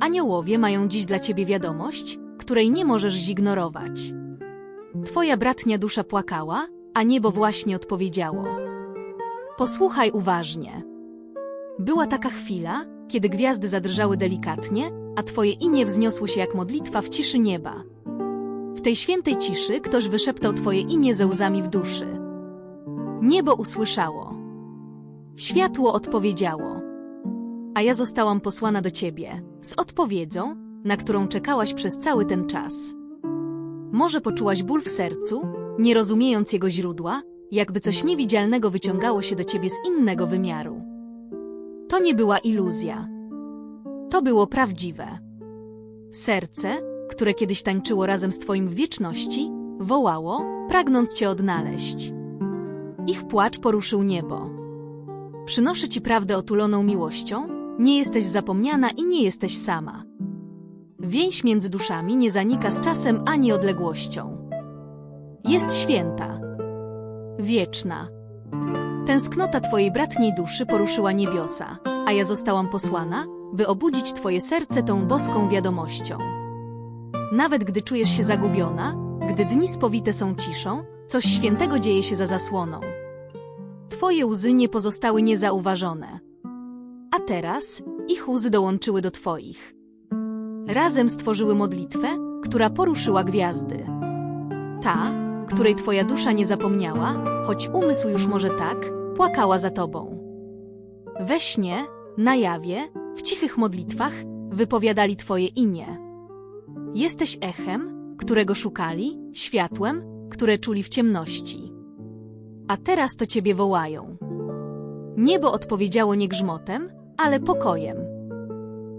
Aniołowie mają dziś dla ciebie wiadomość, której nie możesz zignorować. Twoja bratnia dusza płakała, a niebo właśnie odpowiedziało. Posłuchaj uważnie. Była taka chwila, kiedy gwiazdy zadrżały delikatnie, a twoje imię wzniosło się jak modlitwa w ciszy nieba. W tej świętej ciszy ktoś wyszeptał twoje imię ze łzami w duszy. Niebo usłyszało. Światło odpowiedziało. A ja zostałam posłana do ciebie z odpowiedzią, na którą czekałaś przez cały ten czas. Może poczułaś ból w sercu, nie rozumiejąc jego źródła, jakby coś niewidzialnego wyciągało się do ciebie z innego wymiaru. To nie była iluzja. To było prawdziwe. Serce, które kiedyś tańczyło razem z twoim w wieczności, wołało, pragnąc cię odnaleźć. Ich płacz poruszył niebo. Przynoszę ci prawdę otuloną miłością, nie jesteś zapomniana i nie jesteś sama. Więź między duszami nie zanika z czasem ani odległością. Jest święta. Wieczna. Tęsknota twojej bratniej duszy poruszyła niebiosa, a ja zostałam posłana, by obudzić twoje serce tą boską wiadomością. Nawet gdy czujesz się zagubiona, gdy dni spowite są ciszą, coś świętego dzieje się za zasłoną. Twoje łzy nie pozostały niezauważone. A teraz ich łzy dołączyły do twoich. Razem stworzyły modlitwę, która poruszyła gwiazdy. Ta, której twoja dusza nie zapomniała, choć umysł już może tak, płakała za tobą. We śnie, na jawie, w cichych modlitwach wypowiadali twoje imię. Jesteś echem, którego szukali, światłem, które czuli w ciemności. A teraz to ciebie wołają. Niebo odpowiedziało nie grzmotem, ale pokojem.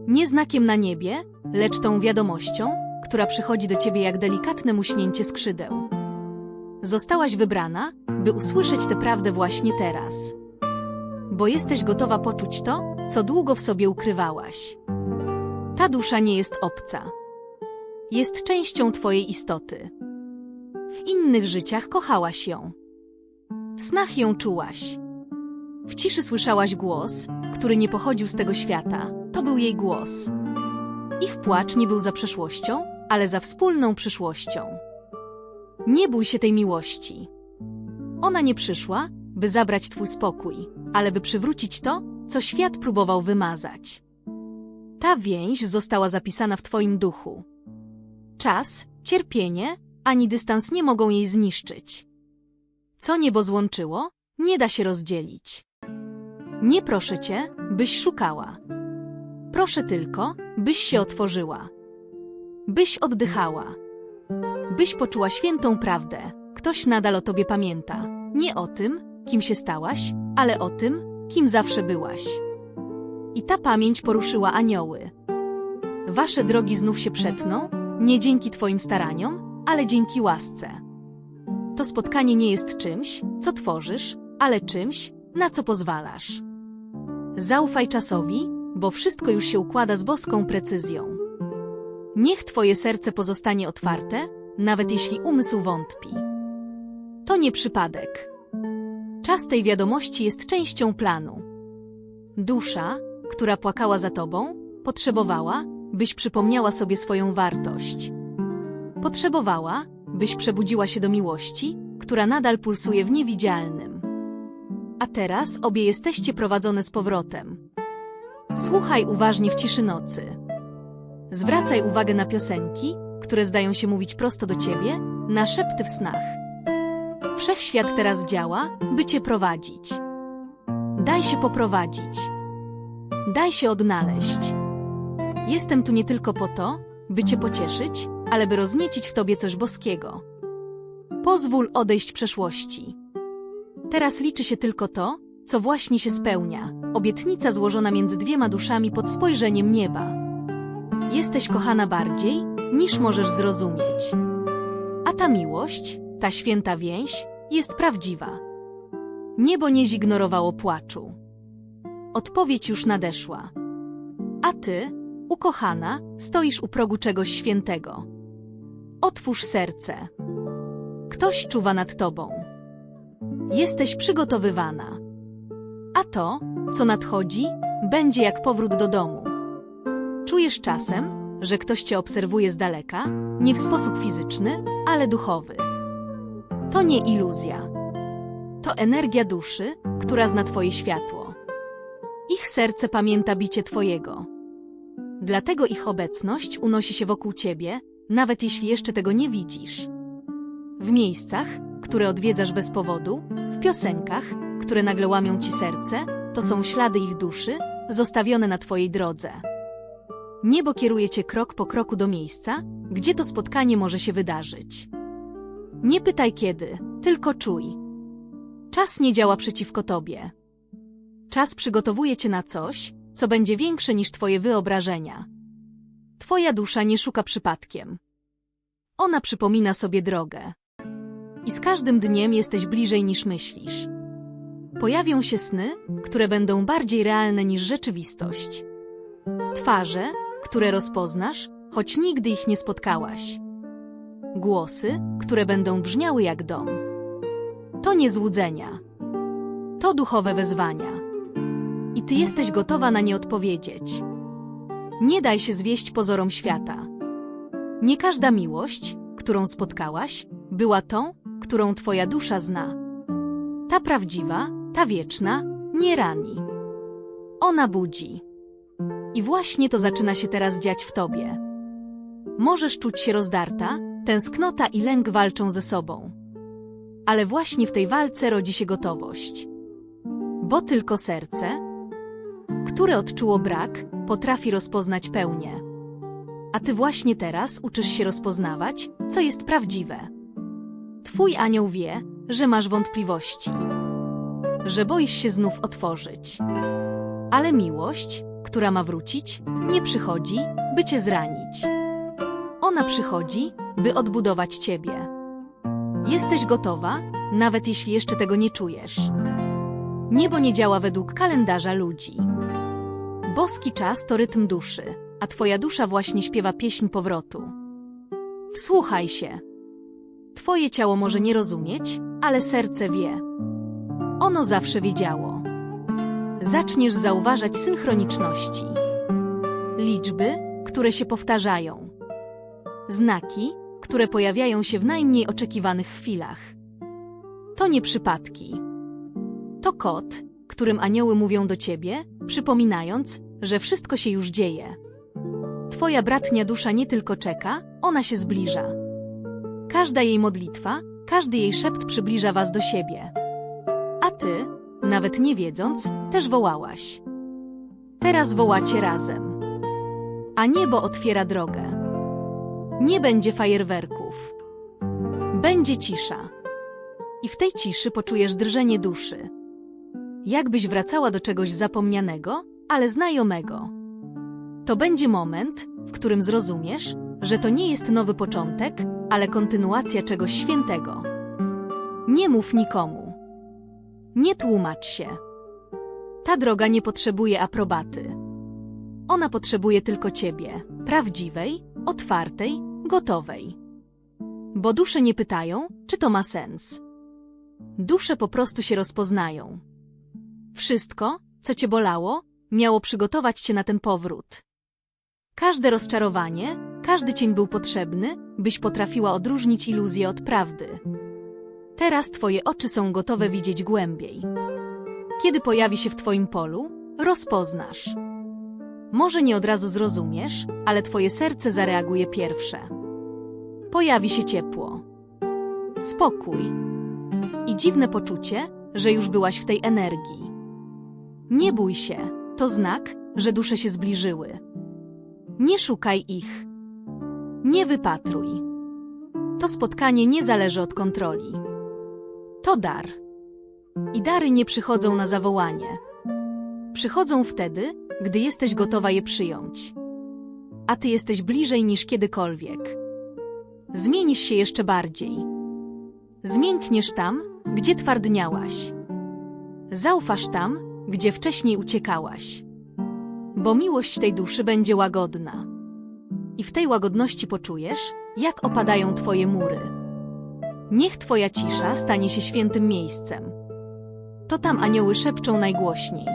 Nie znakiem na niebie, lecz tą wiadomością, która przychodzi do ciebie jak delikatne muśnięcie skrzydeł. Zostałaś wybrana, by usłyszeć tę prawdę właśnie teraz. Bo jesteś gotowa poczuć to, co długo w sobie ukrywałaś. Ta dusza nie jest obca. Jest częścią twojej istoty. W innych życiach kochałaś ją. W snach ją czułaś. W ciszy słyszałaś głos, który nie pochodził z tego świata. To był jej głos. Ich płacz nie był za przeszłością, ale za wspólną przyszłością. Nie bój się tej miłości. Ona nie przyszła, by zabrać twój spokój, ale by przywrócić to, co świat próbował wymazać. Ta więź została zapisana w twoim duchu. Czas, cierpienie, ani dystans nie mogą jej zniszczyć. Co niebo złączyło, nie da się rozdzielić. Nie proszę cię, byś szukała. Proszę tylko, byś się otworzyła. Byś oddychała. Byś poczuła świętą prawdę. Ktoś nadal o tobie pamięta. Nie o tym, kim się stałaś, ale o tym, kim zawsze byłaś. I ta pamięć poruszyła anioły. Wasze drogi znów się przetną, nie dzięki twoim staraniom, ale dzięki łasce. To spotkanie nie jest czymś, co tworzysz, ale czymś, na co pozwalasz. Zaufaj czasowi, bo wszystko już się układa z boską precyzją. Niech twoje serce pozostanie otwarte, nawet jeśli umysł wątpi. To nie przypadek. Czas tej wiadomości jest częścią planu. Dusza, która płakała za tobą, potrzebowała, byś przypomniała sobie swoją wartość. Potrzebowała, byś przebudziła się do miłości, która nadal pulsuje w niewidzialnym. A teraz obie jesteście prowadzone z powrotem. Słuchaj uważnie w ciszy nocy. Zwracaj uwagę na piosenki, które zdają się mówić prosto do ciebie, na szepty w snach. Wszechświat teraz działa, by cię prowadzić. Daj się poprowadzić. Daj się odnaleźć. Jestem tu nie tylko po to, by cię pocieszyć, ale by rozniecić w tobie coś boskiego. Pozwól odejść przeszłości. Teraz liczy się tylko to, co właśnie się spełnia, obietnica złożona między dwiema duszami pod spojrzeniem nieba. Jesteś kochana bardziej, niż możesz zrozumieć. A ta miłość, ta święta więź, jest prawdziwa. Niebo nie zignorowało płaczu. Odpowiedź już nadeszła. A ty, ukochana, stoisz u progu czegoś świętego. Otwórz serce. Ktoś czuwa nad tobą. Jesteś przygotowywana. A to, co nadchodzi, będzie jak powrót do domu. Czujesz czasem, że ktoś cię obserwuje z daleka, nie w sposób fizyczny, ale duchowy. To nie iluzja. To energia duszy, która zna Twoje światło. Ich serce pamięta bicie Twojego. Dlatego ich obecność unosi się wokół Ciebie, nawet jeśli jeszcze tego nie widzisz. W miejscach, które odwiedzasz bez powodu, w piosenkach, które nagle łamią Ci serce, to są ślady ich duszy, zostawione na Twojej drodze. Niebo kieruje Cię krok po kroku do miejsca, gdzie to spotkanie może się wydarzyć. Nie pytaj kiedy, tylko czuj. Czas nie działa przeciwko Tobie. Czas przygotowuje Cię na coś, co będzie większe niż Twoje wyobrażenia. Twoja dusza nie szuka przypadkiem. Ona przypomina sobie drogę. I z każdym dniem jesteś bliżej niż myślisz. Pojawią się sny, które będą bardziej realne niż rzeczywistość. Twarze, które rozpoznasz, choć nigdy ich nie spotkałaś. Głosy, które będą brzmiały jak dom. To nie złudzenia. To duchowe wezwania. I ty jesteś gotowa na nie odpowiedzieć. Nie daj się zwieść pozorom świata. Nie każda miłość, którą spotkałaś, była tą, którą twoja dusza zna. Ta prawdziwa, ta wieczna, nie rani. Ona budzi. I właśnie to zaczyna się teraz dziać w tobie. Możesz czuć się rozdarta, tęsknota i lęk walczą ze sobą. Ale właśnie w tej walce rodzi się gotowość. Bo tylko serce, które odczuło brak, potrafi rozpoznać pełnię. A ty właśnie teraz uczysz się rozpoznawać, co jest prawdziwe. Twój anioł wie, że masz wątpliwości, że boisz się znów otworzyć. Ale miłość, która ma wrócić, nie przychodzi, by cię zranić. Ona przychodzi, by odbudować ciebie. Jesteś gotowa, nawet jeśli jeszcze tego nie czujesz. Niebo nie działa według kalendarza ludzi. Boski czas to rytm duszy, a twoja dusza właśnie śpiewa pieśń powrotu. Wsłuchaj się. Twoje ciało może nie rozumieć, ale serce wie. Ono zawsze wiedziało. Zaczniesz zauważać synchroniczności. Liczby, które się powtarzają. Znaki, które pojawiają się w najmniej oczekiwanych chwilach. To nie przypadki. To kod, którym anioły mówią do ciebie, przypominając, że wszystko się już dzieje. Twoja bratnia dusza nie tylko czeka, ona się zbliża. Każda jej modlitwa, każdy jej szept przybliża was do siebie. A ty, nawet nie wiedząc, też wołałaś. Teraz wołacie razem. A niebo otwiera drogę. Nie będzie fajerwerków. Będzie cisza. I w tej ciszy poczujesz drżenie duszy. Jakbyś wracała do czegoś zapomnianego, ale znajomego. To będzie moment, w którym zrozumiesz, że to nie jest nowy początek, ale kontynuacja czegoś świętego. Nie mów nikomu. Nie tłumacz się. Ta droga nie potrzebuje aprobaty. Ona potrzebuje tylko ciebie, prawdziwej, otwartej, gotowej. Bo dusze nie pytają, czy to ma sens. Dusze po prostu się rozpoznają. Wszystko, co cię bolało, miało przygotować cię na ten powrót. Każde rozczarowanie, każdy cień był potrzebny, byś potrafiła odróżnić iluzję od prawdy. Teraz twoje oczy są gotowe widzieć głębiej. Kiedy pojawi się w twoim polu, rozpoznasz. Może nie od razu zrozumiesz, ale twoje serce zareaguje pierwsze. Pojawi się ciepło, spokój i dziwne poczucie, że już byłaś w tej energii. Nie bój się, to znak, że dusze się zbliżyły. Nie szukaj ich. Nie wypatruj. To spotkanie nie zależy od kontroli. To dar. I dary nie przychodzą na zawołanie. Przychodzą wtedy, gdy jesteś gotowa je przyjąć. A ty jesteś bliżej niż kiedykolwiek. Zmienisz się jeszcze bardziej. Zmiękniesz tam, gdzie twardniałaś. Zaufasz tam, gdzie wcześniej uciekałaś. Bo miłość tej duszy będzie łagodna. I w tej łagodności poczujesz, jak opadają twoje mury. Niech twoja cisza stanie się świętym miejscem. To tam anioły szepczą najgłośniej.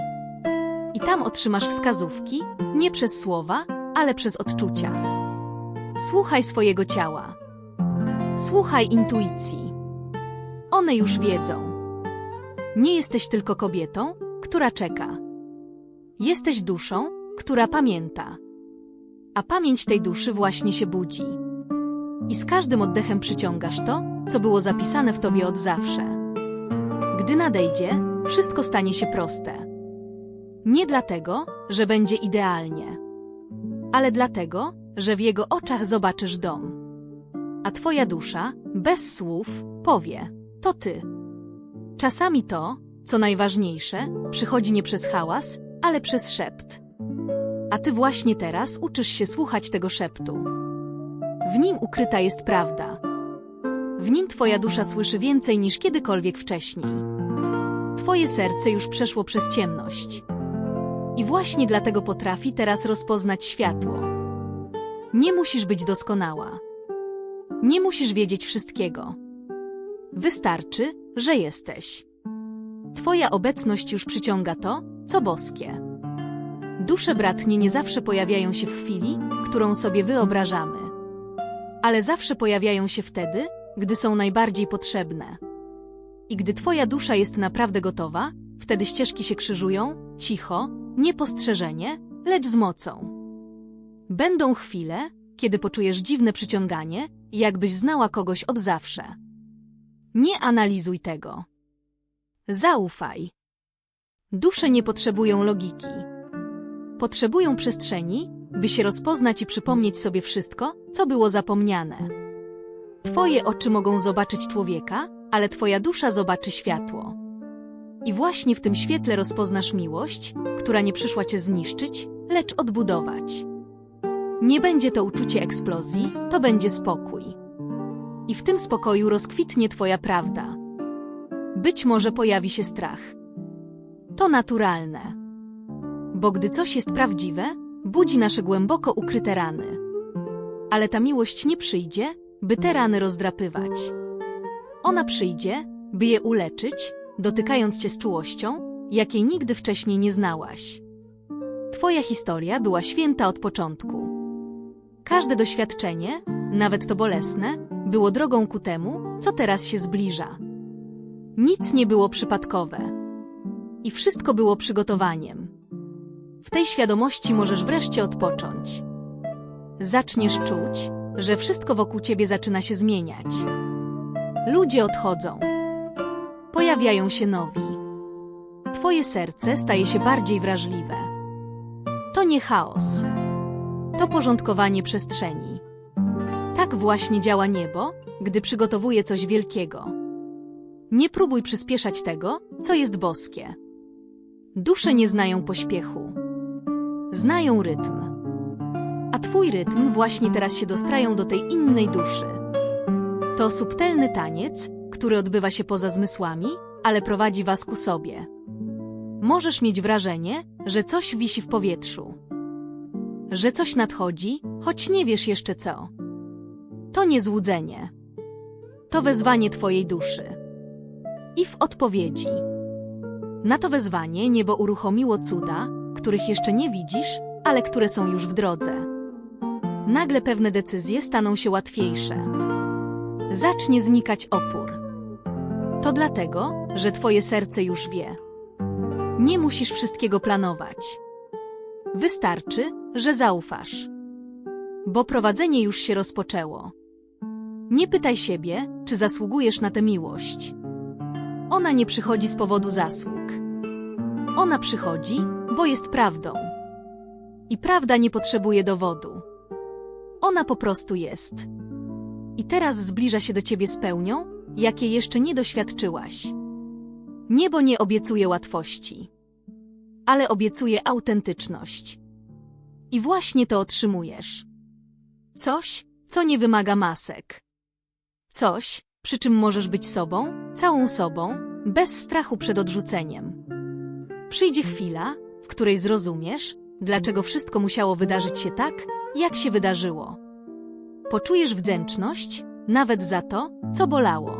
I tam otrzymasz wskazówki, nie przez słowa, ale przez odczucia. Słuchaj swojego ciała. Słuchaj intuicji. One już wiedzą. Nie jesteś tylko kobietą, która czeka. Jesteś duszą, która pamięta. A pamięć tej duszy właśnie się budzi. I z każdym oddechem przyciągasz to, co było zapisane w tobie od zawsze. Gdy nadejdzie, wszystko stanie się proste. Nie dlatego, że będzie idealnie, ale dlatego, że w jego oczach zobaczysz dom. A twoja dusza, bez słów, powie: To ty. Czasami to, co najważniejsze, przychodzi nie przez hałas, ale przez szept. A ty właśnie teraz uczysz się słuchać tego szeptu. W nim ukryta jest prawda. W nim twoja dusza słyszy więcej niż kiedykolwiek wcześniej. Twoje serce już przeszło przez ciemność. I właśnie dlatego potrafi teraz rozpoznać światło. Nie musisz być doskonała. Nie musisz wiedzieć wszystkiego. Wystarczy, że jesteś. Twoja obecność już przyciąga to, co boskie. Dusze bratnie nie zawsze pojawiają się w chwili, którą sobie wyobrażamy. Ale zawsze pojawiają się wtedy, gdy są najbardziej potrzebne. I gdy twoja dusza jest naprawdę gotowa, wtedy ścieżki się krzyżują, cicho, niepostrzeżenie, lecz z mocą. Będą chwile, kiedy poczujesz dziwne przyciąganie, jakbyś znała kogoś od zawsze. Nie analizuj tego. Zaufaj. Dusze nie potrzebują logiki. Potrzebują przestrzeni, by się rozpoznać i przypomnieć sobie wszystko, co było zapomniane. Twoje oczy mogą zobaczyć człowieka, ale twoja dusza zobaczy światło. I właśnie w tym świetle rozpoznasz miłość, która nie przyszła cię zniszczyć, lecz odbudować. Nie będzie to uczucie eksplozji, to będzie spokój. I w tym spokoju rozkwitnie twoja prawda. Być może pojawi się strach. To naturalne. Bo gdy coś jest prawdziwe, budzi nasze głęboko ukryte rany. Ale ta miłość nie przyjdzie, by te rany rozdrapywać. Ona przyjdzie, by je uleczyć, dotykając cię z czułością, jakiej nigdy wcześniej nie znałaś. Twoja historia była święta od początku. Każde doświadczenie, nawet to bolesne, było drogą ku temu, co teraz się zbliża. Nic nie było przypadkowe. I wszystko było przygotowaniem. W tej świadomości możesz wreszcie odpocząć. Zaczniesz czuć, że wszystko wokół ciebie zaczyna się zmieniać. Ludzie odchodzą. Pojawiają się nowi. Twoje serce staje się bardziej wrażliwe. To nie chaos. To porządkowanie przestrzeni. Tak właśnie działa niebo, gdy przygotowuje coś wielkiego. Nie próbuj przyspieszać tego, co jest boskie. Dusze nie znają pośpiechu. Znają rytm. A twój rytm właśnie teraz się dostrają do tej innej duszy. To subtelny taniec, który odbywa się poza zmysłami, ale prowadzi was ku sobie. Możesz mieć wrażenie, że coś wisi w powietrzu. Że coś nadchodzi, choć nie wiesz jeszcze co. To nie złudzenie. To wezwanie twojej duszy. I w odpowiedzi. Na to wezwanie niebo uruchomiło cuda, których jeszcze nie widzisz, ale które są już w drodze. Nagle pewne decyzje staną się łatwiejsze. Zacznie znikać opór. To dlatego, że twoje serce już wie. Nie musisz wszystkiego planować. Wystarczy, że zaufasz. Bo prowadzenie już się rozpoczęło. Nie pytaj siebie, czy zasługujesz na tę miłość. Ona nie przychodzi z powodu zasług. Ona przychodzi, bo jest prawdą. I prawda nie potrzebuje dowodu. Ona po prostu jest. I teraz zbliża się do ciebie z pełnią, jakiej jeszcze nie doświadczyłaś. Niebo nie obiecuje łatwości, ale obiecuje autentyczność. I właśnie to otrzymujesz. Coś, co nie wymaga masek. Coś, przy czym możesz być sobą, całą sobą, bez strachu przed odrzuceniem. Przyjdzie chwila, której zrozumiesz, dlaczego wszystko musiało wydarzyć się tak, jak się wydarzyło. Poczujesz wdzięczność, nawet za to, co bolało.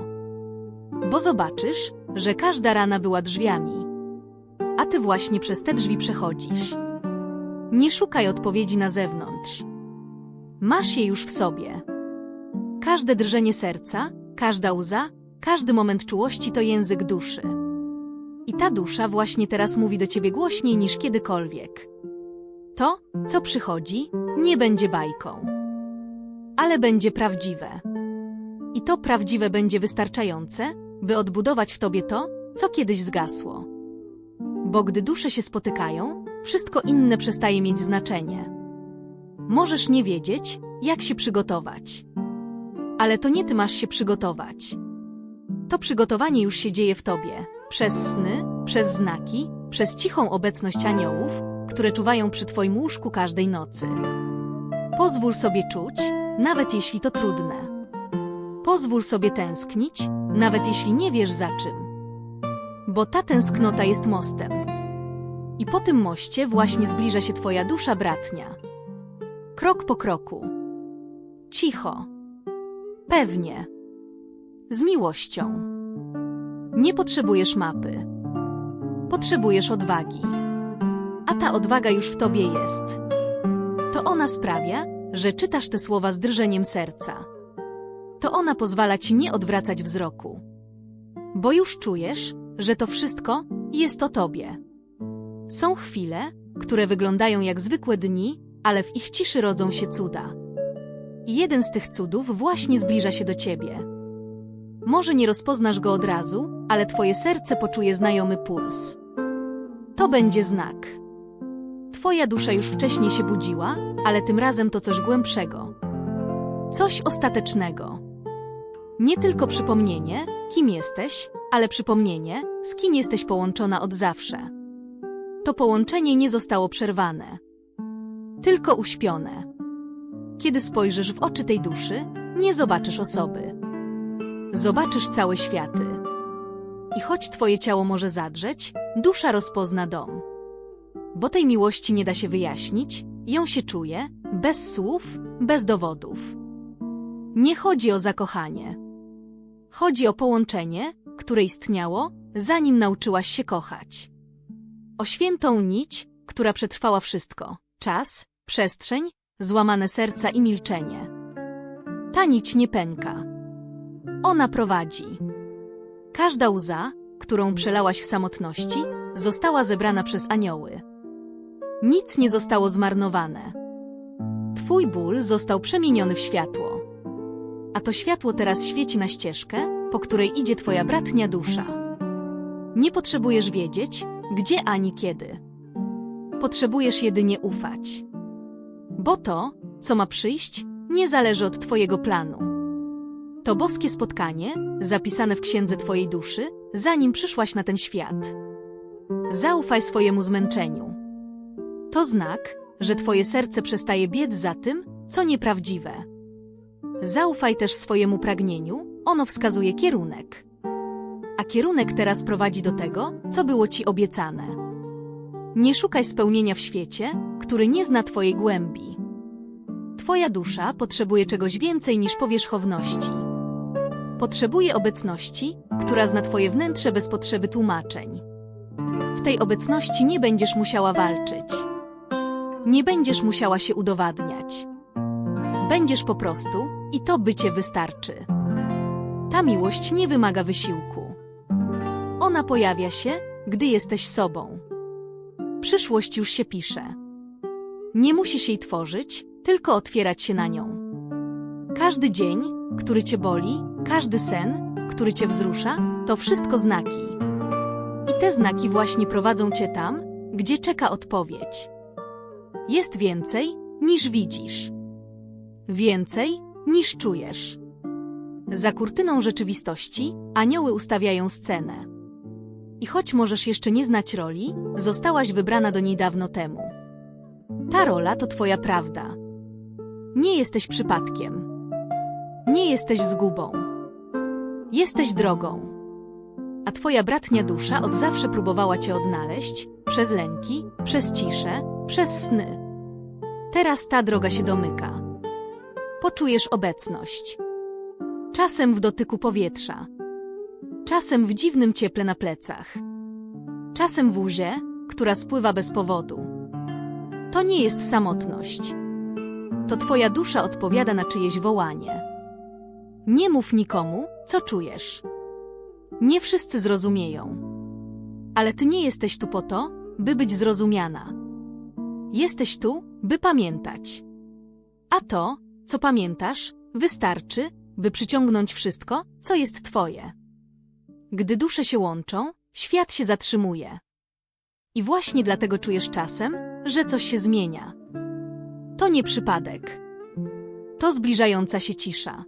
Bo zobaczysz, że każda rana była drzwiami. A ty właśnie przez te drzwi przechodzisz. Nie szukaj odpowiedzi na zewnątrz. Masz je już w sobie. Każde drżenie serca, każda łza, każdy moment czułości to język duszy. I ta dusza właśnie teraz mówi do ciebie głośniej niż kiedykolwiek. To, co przychodzi, nie będzie bajką, ale będzie prawdziwe. I to prawdziwe będzie wystarczające, by odbudować w tobie to, co kiedyś zgasło. Bo gdy dusze się spotykają, wszystko inne przestaje mieć znaczenie. Możesz nie wiedzieć, jak się przygotować. Ale to nie ty masz się przygotować. To przygotowanie już się dzieje w tobie, przez sny, przez znaki, przez cichą obecność aniołów, które czuwają przy twoim łóżku każdej nocy. Pozwól sobie czuć, nawet jeśli to trudne. Pozwól sobie tęsknić, nawet jeśli nie wiesz za czym. Bo ta tęsknota jest mostem. I po tym moście właśnie zbliża się twoja dusza bratnia. Krok po kroku. Cicho. Pewnie. Z miłością. Nie potrzebujesz mapy. Potrzebujesz odwagi. A ta odwaga już w tobie jest. To ona sprawia, że czytasz te słowa z drżeniem serca. To ona pozwala ci nie odwracać wzroku. Bo już czujesz, że to wszystko jest o tobie. Są chwile, które wyglądają jak zwykłe dni, ale w ich ciszy rodzą się cuda. Jeden z tych cudów właśnie zbliża się do ciebie. Może nie rozpoznasz go od razu, ale twoje serce poczuje znajomy puls. To będzie znak. Twoja dusza już wcześniej się budziła, ale tym razem to coś głębszego. Coś ostatecznego. Nie tylko przypomnienie, kim jesteś, ale przypomnienie, z kim jesteś połączona od zawsze. To połączenie nie zostało przerwane, tylko uśpione. Kiedy spojrzysz w oczy tej duszy, nie zobaczysz osoby. Zobaczysz całe światy. I choć twoje ciało może zadrzeć, dusza rozpozna dom. Bo tej miłości nie da się wyjaśnić, ją się czuje, bez słów, bez dowodów. Nie chodzi o zakochanie. Chodzi o połączenie, które istniało, zanim nauczyłaś się kochać. O świętą nić, która przetrwała wszystko czas, przestrzeń, złamane serca i milczenie. Ta nić nie pęka. Ona prowadzi. Każda łza, którą przelałaś w samotności, została zebrana przez anioły. Nic nie zostało zmarnowane. Twój ból został przemieniony w światło. A to światło teraz świeci na ścieżkę, po której idzie twoja bratnia dusza. Nie potrzebujesz wiedzieć, gdzie ani kiedy. Potrzebujesz jedynie ufać. Bo to, co ma przyjść, nie zależy od twojego planu. To boskie spotkanie, zapisane w księdze twojej duszy, zanim przyszłaś na ten świat. Zaufaj swojemu zmęczeniu. To znak, że twoje serce przestaje biec za tym, co nieprawdziwe. Zaufaj też swojemu pragnieniu, ono wskazuje kierunek. A kierunek teraz prowadzi do tego, co było ci obiecane. Nie szukaj spełnienia w świecie, który nie zna twojej głębi. Twoja dusza potrzebuje czegoś więcej niż powierzchowności. Potrzebuje obecności, która zna twoje wnętrze bez potrzeby tłumaczeń. W tej obecności nie będziesz musiała walczyć. Nie będziesz musiała się udowadniać. Będziesz po prostu i to bycie wystarczy. Ta miłość nie wymaga wysiłku. Ona pojawia się, gdy jesteś sobą. Przyszłość już się pisze. Nie musisz jej tworzyć, tylko otwierać się na nią. Każdy dzień, który cię boli, każdy sen, który cię wzrusza, to wszystko znaki. I te znaki właśnie prowadzą cię tam, gdzie czeka odpowiedź. Jest więcej, niż widzisz. Więcej, niż czujesz. Za kurtyną rzeczywistości anioły ustawiają scenę. I choć możesz jeszcze nie znać roli, zostałaś wybrana do niej dawno temu. Ta rola to twoja prawda. Nie jesteś przypadkiem. Nie jesteś zgubą. Jesteś drogą. A twoja bratnia dusza od zawsze próbowała cię odnaleźć, przez lęki, przez ciszę, przez sny. Teraz ta droga się domyka. Poczujesz obecność. Czasem w dotyku powietrza. Czasem w dziwnym cieple na plecach. Czasem w łzie, która spływa bez powodu. To nie jest samotność. To twoja dusza odpowiada na czyjeś wołanie. Nie mów nikomu, co czujesz. Nie wszyscy zrozumieją. Ale ty nie jesteś tu po to, by być zrozumiana. Jesteś tu, by pamiętać. A to, co pamiętasz, wystarczy, by przyciągnąć wszystko, co jest twoje. Gdy dusze się łączą, świat się zatrzymuje. I właśnie dlatego czujesz czasem, że coś się zmienia. To nie przypadek. To zbliżająca się cisza.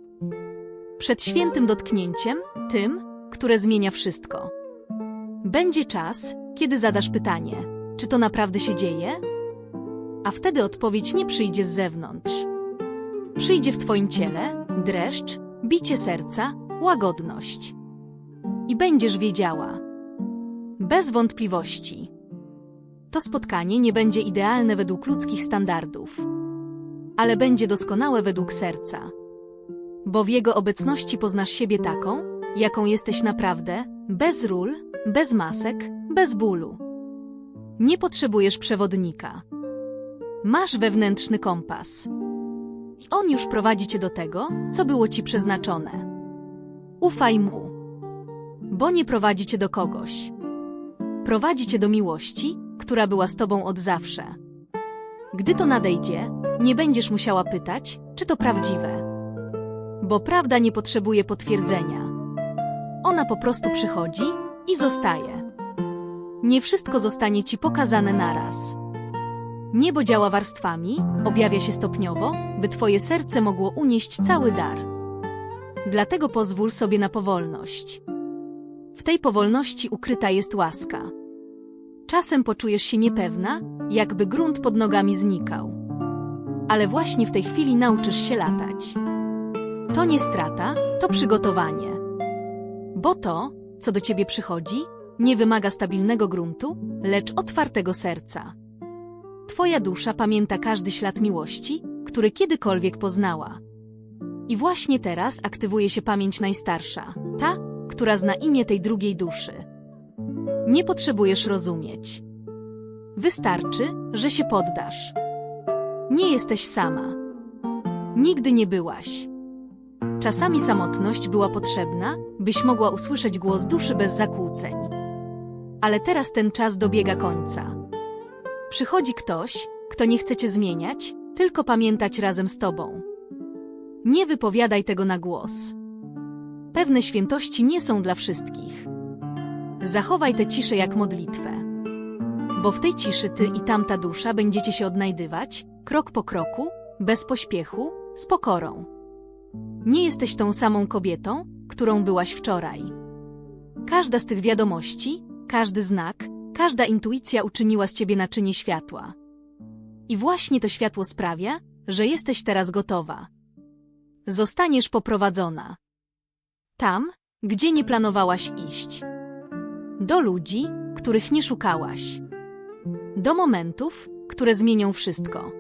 Przed świętym dotknięciem, tym, które zmienia wszystko. Będzie czas, kiedy zadasz pytanie, czy to naprawdę się dzieje? A wtedy odpowiedź nie przyjdzie z zewnątrz. Przyjdzie w twoim ciele dreszcz, bicie serca, łagodność. I będziesz wiedziała. Bez wątpliwości. To spotkanie nie będzie idealne według ludzkich standardów, ale będzie doskonałe według serca. Bo w jego obecności poznasz siebie taką, jaką jesteś naprawdę, bez ról, bez masek, bez bólu. Nie potrzebujesz przewodnika. Masz wewnętrzny kompas. I on już prowadzi cię do tego, co było ci przeznaczone. Ufaj mu. Bo nie prowadzi cię do kogoś. Prowadzi cię do miłości, która była z tobą od zawsze. Gdy to nadejdzie, nie będziesz musiała pytać, czy to prawdziwe. Bo prawda nie potrzebuje potwierdzenia. Ona po prostu przychodzi i zostaje. Nie wszystko zostanie ci pokazane naraz. Niebo działa warstwami, objawia się stopniowo, by twoje serce mogło unieść cały dar. Dlatego pozwól sobie na powolność. W tej powolności ukryta jest łaska. Czasem poczujesz się niepewna, jakby grunt pod nogami znikał. Ale właśnie w tej chwili nauczysz się latać. To nie strata, to przygotowanie. Bo to, co do ciebie przychodzi, nie wymaga stabilnego gruntu, lecz otwartego serca. Twoja dusza pamięta każdy ślad miłości, który kiedykolwiek poznała. I właśnie teraz aktywuje się pamięć najstarsza, ta, która zna imię tej drugiej duszy. Nie potrzebujesz rozumieć. Wystarczy, że się poddasz. Nie jesteś sama. Nigdy nie byłaś. Czasami samotność była potrzebna, byś mogła usłyszeć głos duszy bez zakłóceń. Ale teraz ten czas dobiega końca. Przychodzi ktoś, kto nie chce cię zmieniać, tylko pamiętać razem z tobą. Nie wypowiadaj tego na głos. Pewne świętości nie są dla wszystkich. Zachowaj tę ciszę jak modlitwę. Bo w tej ciszy ty i tamta dusza będziecie się odnajdywać, krok po kroku, bez pośpiechu, z pokorą. Nie jesteś tą samą kobietą, którą byłaś wczoraj. Każda z tych wiadomości, każdy znak, każda intuicja uczyniła z ciebie naczynie światła. I właśnie to światło sprawia, że jesteś teraz gotowa. Zostaniesz poprowadzona. Tam, gdzie nie planowałaś iść. Do ludzi, których nie szukałaś. Do momentów, które zmienią wszystko.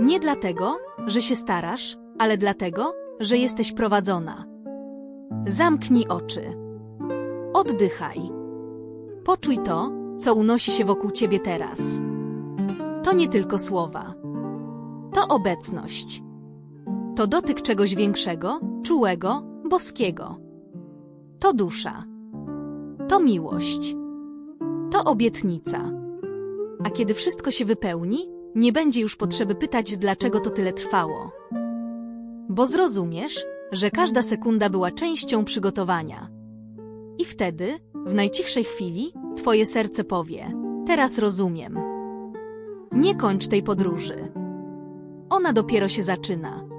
Nie dlatego, że się starasz, ale dlatego, że jesteś prowadzona. Zamknij oczy. Oddychaj. Poczuj to, co unosi się wokół ciebie teraz. To nie tylko słowa. To obecność. To dotyk czegoś większego, czułego, boskiego. To dusza. To miłość. To obietnica. A kiedy wszystko się wypełni, nie będzie już potrzeby pytać, dlaczego to tyle trwało. Bo zrozumiesz, że każda sekunda była częścią przygotowania. I wtedy, w najcichszej chwili, twoje serce powie: Teraz rozumiem. Nie kończ tej podróży. Ona dopiero się zaczyna.